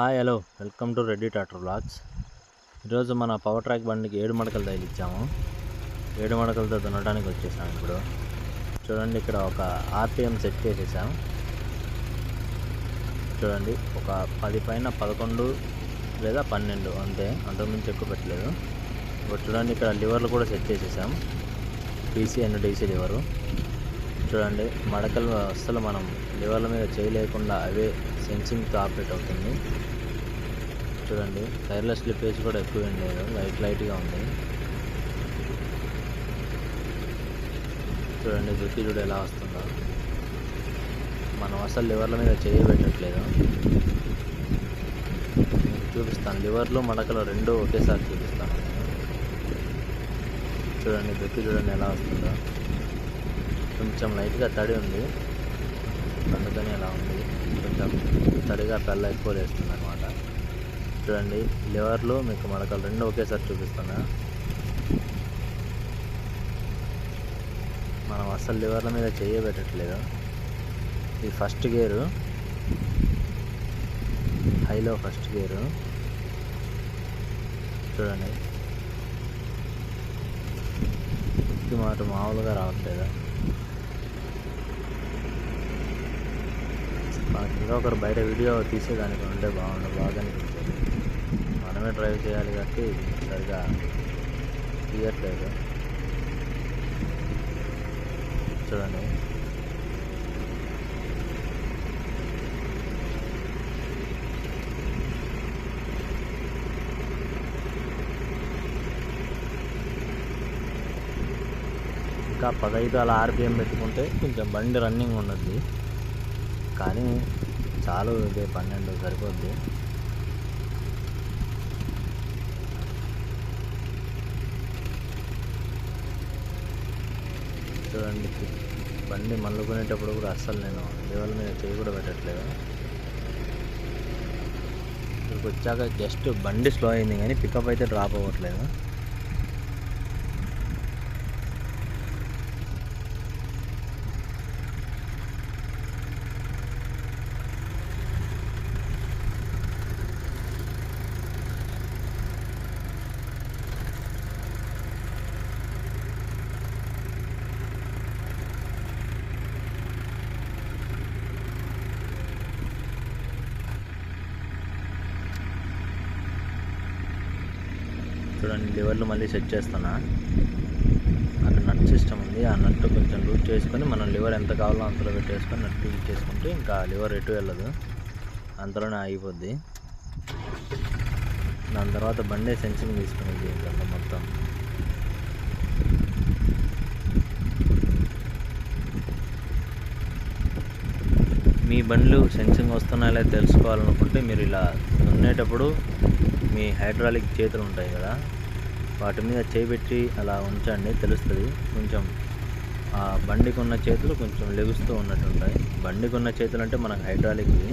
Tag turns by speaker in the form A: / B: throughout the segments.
A: Hi hello. Welcome to Reddy Tatar vlogs ఈరోజు మన power track బండికి ఏడు మడకలు తగిలిచ్చాము. ఏడు మడకలతో దున్నడానికి వచ్చేసాం ఇప్పుడు. చూడండి ఇక్కడ ఒక ఆర్పిఎం సెట్ చేసేసాం. చూడండి ఒక పది పైన పదకొండు లేదా పన్నెండు అంతే. అంతకుమించి ఎక్కువ పెట్టలేదు. ఇప్పుడు చూడండి ఇక్కడ లివర్లు కూడా సెట్ చేసేసాం. PC and DC lever. చూడండి మడకలు అస్సలు మనం లివర్ల మీద చేయలేకుండా అవే సెన్సింగ్తో ఆపరేట్ అవుతుంది. చూడండి టైర్ల స్లిప్పేజ్ కూడా ఎక్కువ ఏం లేదు. లైట్ లైట్గా ఉంది. చూడండి దుక్కి చూడు ఎలా వస్తుందో. మనం అసలు లివర్ల మీద చేయబెట్టట్లేదు చూపిస్తాను. లివర్లు మడకలు రెండు ఒకేసారి చూపిస్తాను. చూడండి దుక్కి చూడండి ఎలా వస్తుందో. కొంచెం లైట్గా తడి ఉంది. అందుకని అలా ఉంది. కొంచెం తడిగా పెళ్ళ ఎక్కువ వేస్తుంది అనమాట చూడండి లివర్లు మీకు మడకలు రెండు ఒకేసారి చూపిస్తున్నా. మనం అసలు లివర్ల మీద చేయబెట్టట్లేదు ఇది first gear. High low first gear. చూడండి. ఇది మాట మామూలుగా రావట్లేదు? మనకి ఇంకా ఒకరు బయట వీడియో తీసేదానికి ఉంటే బాగుండు బాగా అనిపించేది. మనమే డ్రైవ్ చేయాలి కాబట్టి సరిగా తీయట్లేదు. చూడండి. ఇంకా పదహైదు అలా ఆర్పిఎం పెట్టుకుంటే కొంచెం బండి రన్నింగ్ ఉన్నది. కానీ చాలు ఇదే పన్నెండు సరిపోద్ది. చూడండి బండి మల్లుకునేటప్పుడు కూడా అస్సలు నేను లెవెల్ మీద చేయి కూడా పెట్టట్లేదు. ఇక్కడికి వచ్చాక జస్ట్ బండి స్లో అయింది కానీ పికప్ అయితే డ్రాప్ అవ్వట్లేదు. చూడండి లివర్లు మళ్ళీ సెట్ చేస్తున్నా. అక్కడ నట్ సిస్టమ్ ఉంది ఆ నట్ కొంచెం లూజ్ చేసుకొని మనం లివర్ ఎంత కావాలో అంతలో పెట్టేసుకొని నట్టు ఇచ్చేసుకుంటే ఇంకా లివర్ ఎటు వెళ్ళదు. అంతలోనే ఆగిపోద్ది. దాని తర్వాత బండే సెన్సింగ్ తీసుకునేది ఇంకా మొత్తం. మీ బండ్లు సెన్సింగ్ వస్తున్నాయో లేదో తెలుసుకోవాలనుకుంటే మీరు ఇలా దున్నేటప్పుడు మీ హైడ్రాలిక్ చేతులు ఉంటాయి కదా వాటి మీద చేపెట్టి అలా ఉంచండి తెలుస్తుంది. కొంచెం ఆ బండికి ఉన్న చేతులు కొంచెం లెగుస్తూ ఉన్నట్టు ఉంటాయి బండికి ఉన్న చేతులు అంటే మనకు హైడ్రాలిక్వి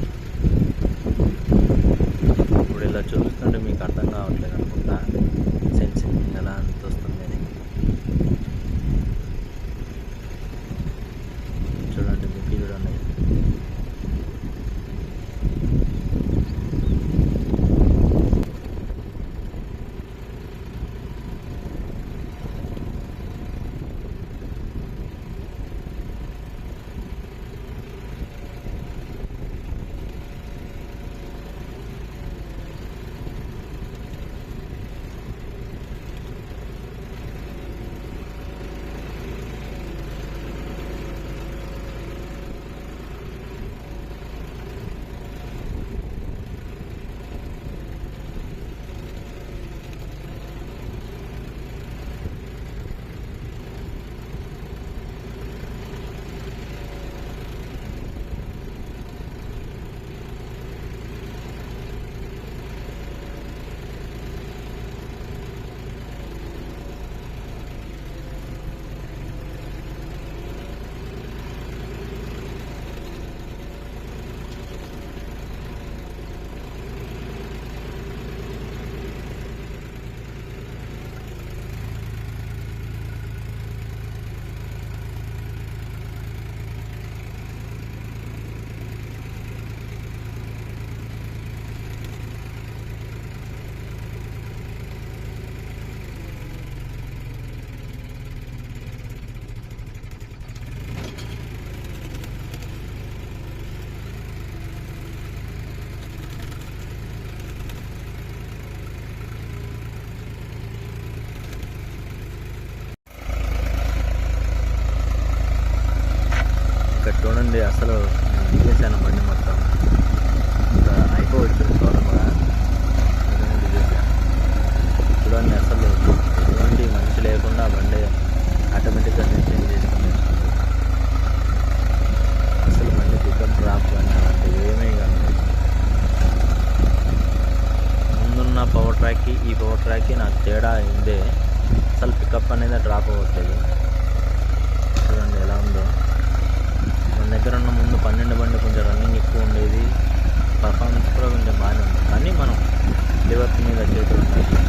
A: ఇక్కడ చూడండి అసలు తీసేసాను బండి మొత్తం. ఇంకా అయిపోవచ్చు తోట కూడా చూడండి అసలు ఎటువంటి మంచి లేకుండా బండి ఆటోమేటిక్గా మెయింటైన్ చేసుకుని అసలు బండి పికప్ డ్రాప్ కానీ అలాంటివి ఏమీ కానీ ముందున్న పవర్ ట్రాక్కి ఈ పవర్ ట్రాక్కి నాకు తేడా అయిందే అసలు పికప్ అనేది డ్రాప్ అవ్వట్లేదు. చూడండి ఎలా ఉందో. దగ్గర ఉన్న ముందు పన్నెండు బండి కొంచెం రన్నింగ్ ఎక్కువ ఉండేది. పర్ఫార్మెన్స్ కూడా కొంచెం బాగానే ఉంది. కానీ మనం లివర్స్ మీద చేతులు ఉండాలి